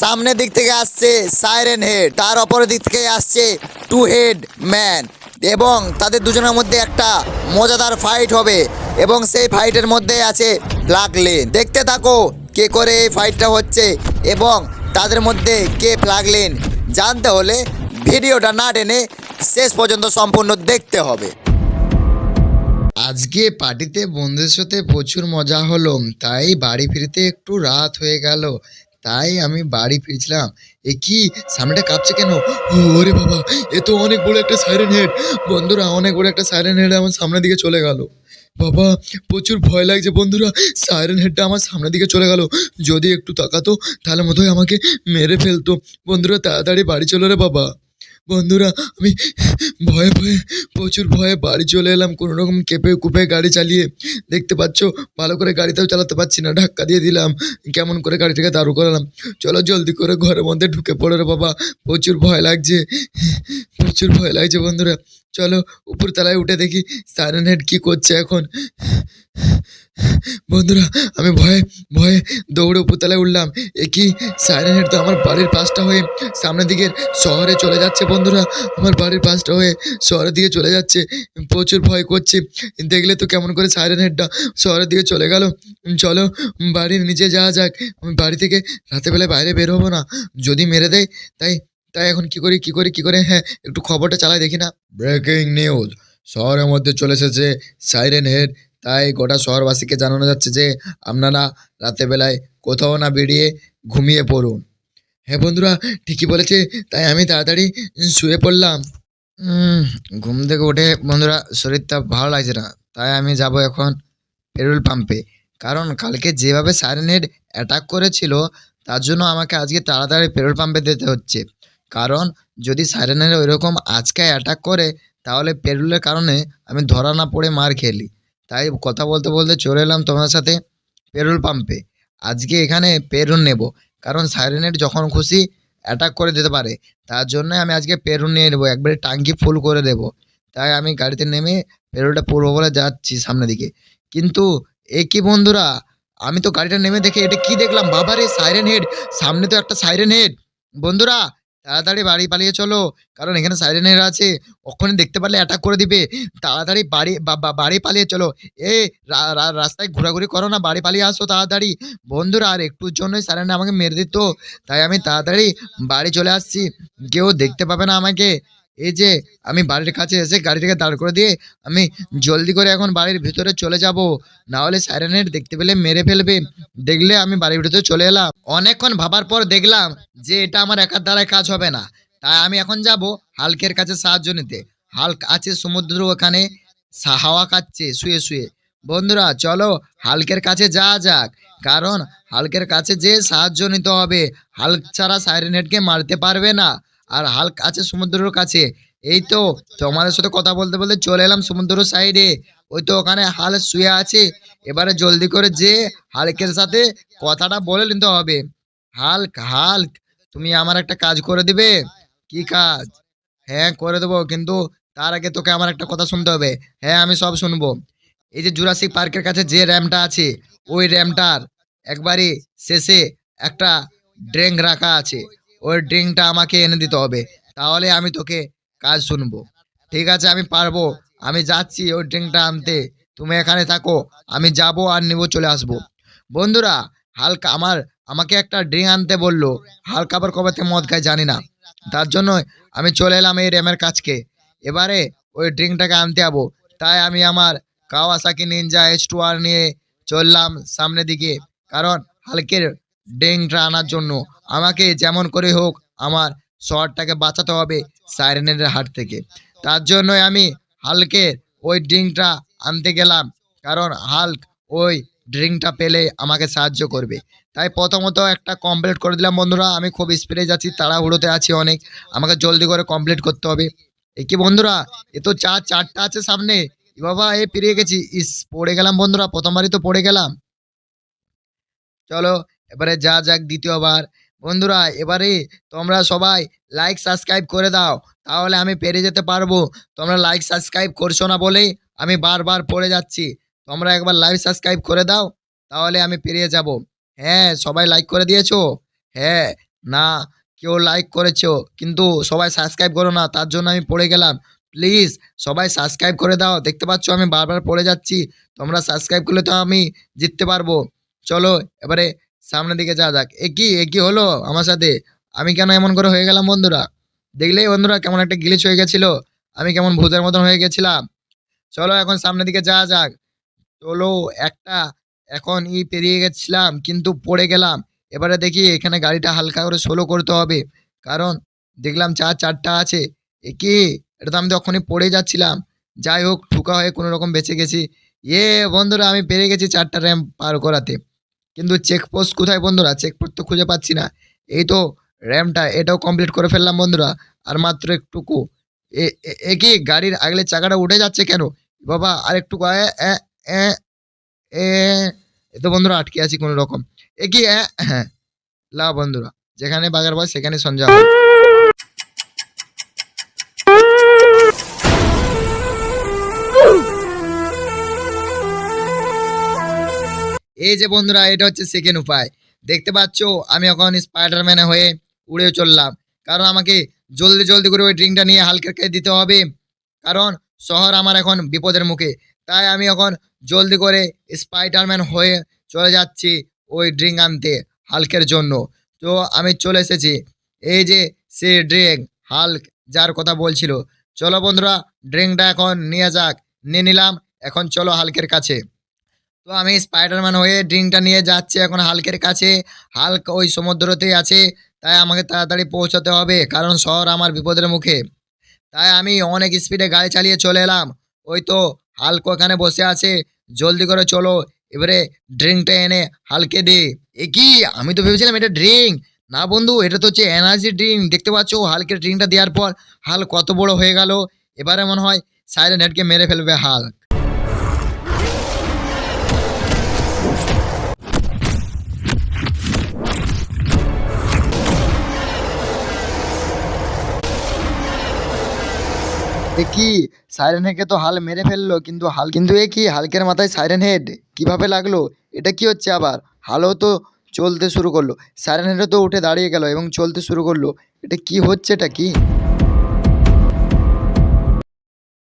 সামনের দিক থেকে আসছে সাইরেন হেড, তার অপরের দিক থেকে আসছে টু হেড ম্যান এবং তাদের দুজনের মধ্যে একটা মজাদার ফাইট হবে এবং সেই ফাইটের মধ্যে আছে ব্ল্যাক লেন। দেখতে থাকো কে করে এই ফাইটটা হচ্ছে এবং তাদের মধ্যে কে প্লাগ লেন। জানতে হলে ভিডিওটা না টেনে শেষ পর্যন্ত সম্পূর্ণ দেখতে হবে। আজকে পার্টিতে বন্ধুদের সাথে প্রচুর মজা হলো, তাই বাড়ি ফিরতে একটু রাত হয়ে গেল। তাই আমি বাড়ি ফিরছিলাম। এ কি? সামনেটা কাঁপছে কেন? ওরে বাবা, এ তো অনেক বড় একটা সাইরেন হেড বন্ধুরা, অনেক বড় একটা সাইরেন হেড আমার সামনের দিকে চলে গেল। বাবা, প্রচুর ভয় লাগছে বন্ধুরা। সাইরেন হেডটা আমার সামনের দিকে চলে গেল। যদি একটু তাকাতো, তাহলে মতো আমাকে মেরে ফেলতো। বন্ধুরা, তাড়াতাড়ি বাড়ি চলো রে বাবা। বন্ধুরা, আমি ভয়ে ভয়ে, প্রচুর ভয়ে বাড়ি চলে এলাম কোনো রকম কেঁপে কুপে গাড়ি চালিয়ে। দেখতে পাচ্ছ, ভালো করে গাড়িটাও চালাতে পারছি না, ধাক্কা দিয়ে দিলাম। কেমন করে গাড়িটাকে দাঁড়ু করালাম। চলো জলদি করে ঘরের মধ্যে ঢুকে পড়ো রে বাবা, প্রচুর ভয় লাগছে, প্রচুর ভয় লাগছে বন্ধুরা। চলো উপর তলায় উঠে দেখি সাইরেন হেড কী করছে এখন। বন্ধুরা, আমি ভয়ে ভয়ে দৌড়ে উপরতলায় উঠলাম। এ কি? সাইরেন হেড তো আমার বাড়ির পাশটা হয়ে সামনের দিকের শহরে চলে যাচ্ছে বন্ধুরা। আমার বাড়ির পাশটা হয়ে শহরের দিকে চলে যাচ্ছে। প্রচুর ভয় করছে। দেখলে তো কেমন করে সাইরেন হেডটা শহরের দিকে চলে গেল। চলো, বাড়ির নিচে যাওয়া যাক। বাড়ি থেকে রাতেরবেলায় বাইরে বের হব না। যদি মেরে দেয়, তাই তাই এখন কি করি কি করি, কি করে? হ্যাঁ একটু খবরটা চালাই দেখি না। ব্রেকিং নিউজ শহরের মধ্যে চলে এসেছে সাইরেন হেড তাই গোটা শহরবাসীকে জানানো যাচ্ছে যে, আপনারা রাতেরবেলায় কোথাও না বেরিয়ে ঘুমিয়ে পড়ুন। হ্যাঁ বন্ধুরা, ঠিকই বলেছে, তাই আমি তাড়াতাড়ি শুয়ে পড়লাম। ঘুম থেকে উঠে বন্ধুরা শরীরটা ভালো লাগছে না। তাই আমি যাব এখন পেট্রোল পাম্পে। কারণ কালকে যেভাবে সাইরেন হেড অ্যাটাক করেছিল, তার জন্য আমাকে আজকে তাড়াতাড়ি পেট্রোল পাম্পে যেতে হচ্ছে। কারণ যদি সাইরেন হেড ওইরকম আজকে অ্যাটাক করে, তাহলে পেরুলের কারণে আমি ধরা না পড়ে মার খেলি। তাই কথা বলতে বলতে চলে এলাম তোমার সাথে পেট্রোল পাম্পে আজকে এখানে পেরুন নেব, কারণ সাইরেনেট যখন খুশি অ্যাটাক করে দিতে পারে, তার জন্য আমি আজকে পেরুন নিয়ে নেব, একবারে টাঙ্কি ফুল করে দেব। তাই আমি গাড়িতে নেমে পেরুলটা পূর্ব বলে যাচ্ছি সামনের দিকে। কিন্তু এ কি বন্ধুরা, আমি তো গাড়িটা নেমে দেখে এটা কি দেখলাম? বাবারে, সাইরেন হেড সামনে তো একটা সাইরেন হেড বন্ধুরা তাড়াতাড়ি বাড়ি পালিয়ে চলো, কারণ এখানে সাইরেন হেড আছে। ওখানে দেখতে পারলে অ্যাটাক করে দিবে। তাড়াতাড়ি বাড়ি বাড়ি পালিয়ে চলো। এ রাস্তায় ঘোরাঘুরি করো না, বাড়ি পালিয়ে আসো তাড়াতাড়ি। বন্ধুরা, আর একটুর জন্যই সাইরেনে আমাকে মেরে দিত, তাই আমি তাড়াতাড়ি বাড়ি চলে আসছি। কেউ দেখতে পাবে না আমাকে। এই যে আমি বাড়ির কাছে এসে গাড়িটাকে দাঁড় করে দিয়ে আমি জলদি করে এখন বাড়ির ভিতরে চলে যাব। না হলে সাইরেনের দেখতে পেলে মেরে ফেলবে। দেখলে আমি বাড়ির ভিতরে চলে এলাম। অনেকক্ষণ ভাবার পর দেখলাম যে এটা আমার একার দ্বারায় কাজ হবে না। তাই আমি এখন যাব হালকের কাছে সাহায্য নিতে। হালক আছে সমুদ্র ওখানে। হাওয়া খাচ্ছে, শুয়ে শুয়ে। বন্ধুরা, চলো হালকের কাছে যাওয়া যাক। কারণ হালকের কাছে যে সাহায্য নিতে হবে। হালক ছাড়া সাইরেন হেডকে মারতে পারবে না। আর হালক আছে সমুদ্রের কাছে। এই তো তোমাদের সাথে কথা বলতে বলতে চলে এলাম সমুদ্র সাইডে। ওই তো ওখানে হাল শুয়ে আছে। এবারে জলদি করে যে হালকের সাথে কথাটা বলে নিতে হবে। হালক হালক, তুমি আমার একটা কাজ করে দিবে। কি কাজ? হ্যাঁ করে দেবো, কিন্তু তার আগে তোকে আমার একটা কথা শুনতে হবে। হ্যাঁ আমি সব শুনব। এই যে জুরাসিক পার্কের কাছে যে র্যামটা আছে, ওই র্যামটার একবারে শেষে একটা ড্রিঙ্ক রাখা আছে। ওই ড্রিঙ্কটা আমাকে এনে দিতে হবে। তাহলে আমি তোকে কাজ শুনব। ঠিক আছে, আমি পারব। আমি যাচ্ছি ওই ড্রিঙ্কটা আনতে। তুমি এখানে থাকো, আমি যাব আর নিব, চলে আসব। বন্ধুরা, হালকা আমার, আমাকে একটা ড্রিঙ্ক আনতে বলল। হালকা আবার কবে থেকে মদ খায় জানি না। তার জন্য আমি চলে এলাম এই র্যামের কাছকে। এবারে ওই ড্রিঙ্কটাকে আনতে যাব। তাই আমি আমার কাওয়াসাকি নিনজা এইচ টু আর নিয়ে চললাম সামনের দিকে। কারণ হালকের ড্রিঙ্কটা আনার জন্য। আমাকে যেমন করে হোক আমার শহরটাকে বাঁচাতে হবে সাইরেনের হাট থেকে। তার জন্যই আমি হালকের ওই ড্রিঙ্কটা আনতে গেলাম। কারণ হাল্ক ওই ড্রিঙ্কটা পেলে আমাকে সাহায্য করবে। তাই প্রথমত একটা কমপ্লিট করে দিলাম বন্ধুরা। আমি খুব স্পিডে যাচ্ছি, তাড়াহুড়োতে আছি অনেক। আমাকে জলদি করে কমপ্লিট করতে হবে। এ কি বন্ধুরা, এ তো চার চারটা আছে সামনে। বাবা, এ পেরিয়ে গেছি। ইস, পড়ে গেলাম বন্ধুরা, প্রথমবারই তো পড়ে গেলাম। চলো এবারে যা যাক দ্বিতীয়বার। বন্ধুরা, এবারে তোমরা সবাই লাইক সাবস্ক্রাইব করে দাও, তাহলে আমি পেরে যেতে পারব। তোমরা লাইক সাবস্ক্রাইব করছ না বলেই আমি বারবার পড়ে যাচ্ছি। তোমরা একবার লাইক সাবস্ক্রাইব করে দাও, তাহলে আমি পেরিয়ে যাব। হ্যাঁ সবাই লাইক করে দিয়েছ? হ্যাঁ না, কেউ লাইক করেছ, কিন্তু সবাই সাবস্ক্রাইব করো না, তার জন্য আমি পড়ে গেলাম। প্লিজ সবাই সাবস্ক্রাইব করে দাও, দেখতে পাচ্ছ আমি বারবার পড়ে যাচ্ছি। তোমরা সাবস্ক্রাইব করলে তো আমি জিততে পারব। চলো, এবারে সামনের দিকে যা যাক। এ কি? এ কি হলো আমার সাথে? আমি কেন এমন করে হয়ে গেলাম বন্ধুরা? দেখলেই বন্ধুরা কেমন একটা গিলিচ হয়ে গেছিল। আমি কেমন ভূতের মতন হয়ে গেছিলাম। চলো এখন সামনের দিকে যা যাক। চলো একটা এখন ই পেরিয়ে গেছিলাম, কিন্তু পড়ে গেলাম। এবারে দেখি এখানে গাড়িটা হালকা করে সোলো করতে হবে। কারণ দেখলাম চার, চারটা আছে। এ কি? এটা তো আমি তখনই পড়ে যাচ্ছিলাম। যাই হোক, ঠুকা হয়ে কোনো রকম বেঁচে গেছি। এ বন্ধুরা, আমি পেরে গেছি চারটা র্যাম্প পার করাতে। কিন্তু চেকপোস্ট কোথায় বন্ধুরা? চেকপোস্ট তো খুঁজে পাচ্ছি না। এই তো র্যামটা, এটাও কমপ্লিট করে ফেললাম বন্ধুরা। আর মাত্র একটুকু। এ কি গাড়ির আগলে চাকাটা উঠে যাচ্ছে কেন? বাবা, আর একটু এ তো বন্ধুরা আটকে আছি কোনো রকম। এ কি হ্যাঁ। লা বন্ধুরা, যেখানে বাগার বয় সেখানে সঞ্জয় এই যে বন্ধুরা, এটা হচ্ছে সেকেন্ড উপায়। দেখতে পাচ্ছো, আমি এখন স্পাইডারম্যানে হয়ে উড়ে চললাম। কারণ আমাকে জলদি জলদি করে ওই ড্রিঙ্কটা নিয়ে হালকের কাছে দিতে হবে। কারণ শহর আমার এখন বিপদের মুখে। তাই আমি এখন জলদি করে স্পাইডারম্যান হয়ে চলে যাচ্ছি ওই ড্রিঙ্ক আনতে হালকের জন্য। তো আমি চলে এসেছি। এই যে সে ড্রিঙ্ক, হাল্ক যার কথা বলছিল। চলো বন্ধুরা, ড্রিঙ্কটা এখন নিয়ে যাক। নিয়ে নিলাম, এখন চলো হালকের কাছে। তো আমি স্পাইডারম্যান হয়ে ড্রিঙ্কটা নিয়ে যাচ্ছি এখন হালকের কাছে। হালক ওই সমুদ্রতেই আছে, তাই আমাকে তাড়াতাড়ি পৌঁছাতে হবে, কারণ শহর আমার বিপদের মুখে। তাই আমি অনেক স্পিডে গাড়ি চালিয়ে চলে এলাম। ওই তো হালক ওখানে বসে আছে, জলদি করে চলো, এবারে ড্রিঙ্কটা এনে হালকে দে। এ কি? আমি তো ভেবেছিলাম এটা ড্রিঙ্ক না বন্ধু, এটা তো হচ্ছে এনার্জি ড্রিঙ্ক দেখতে পাচ্ছ হালকের ড্রিঙ্কটা দেওয়ার পর হাল কত বড় হয়ে গেল। এবারে মনে হয় সাইরেন হেডকে মেরে ফেলবে হাল কি? সাইরেন হেডকে তো হাল মেরে ফেলল, কিন্তু হাল কিন্তু এ কি? হালকের মাথায় সাইরেন হেড? কীভাবে লাগল? এটা কি হচ্ছে আবার? হালও তো চলতে শুরু করল। সাইরেন হেডও তো উঠে দাঁড়িয়ে গেল এবং চলতে শুরু করল। এটা কি হচ্ছে? এটা কি?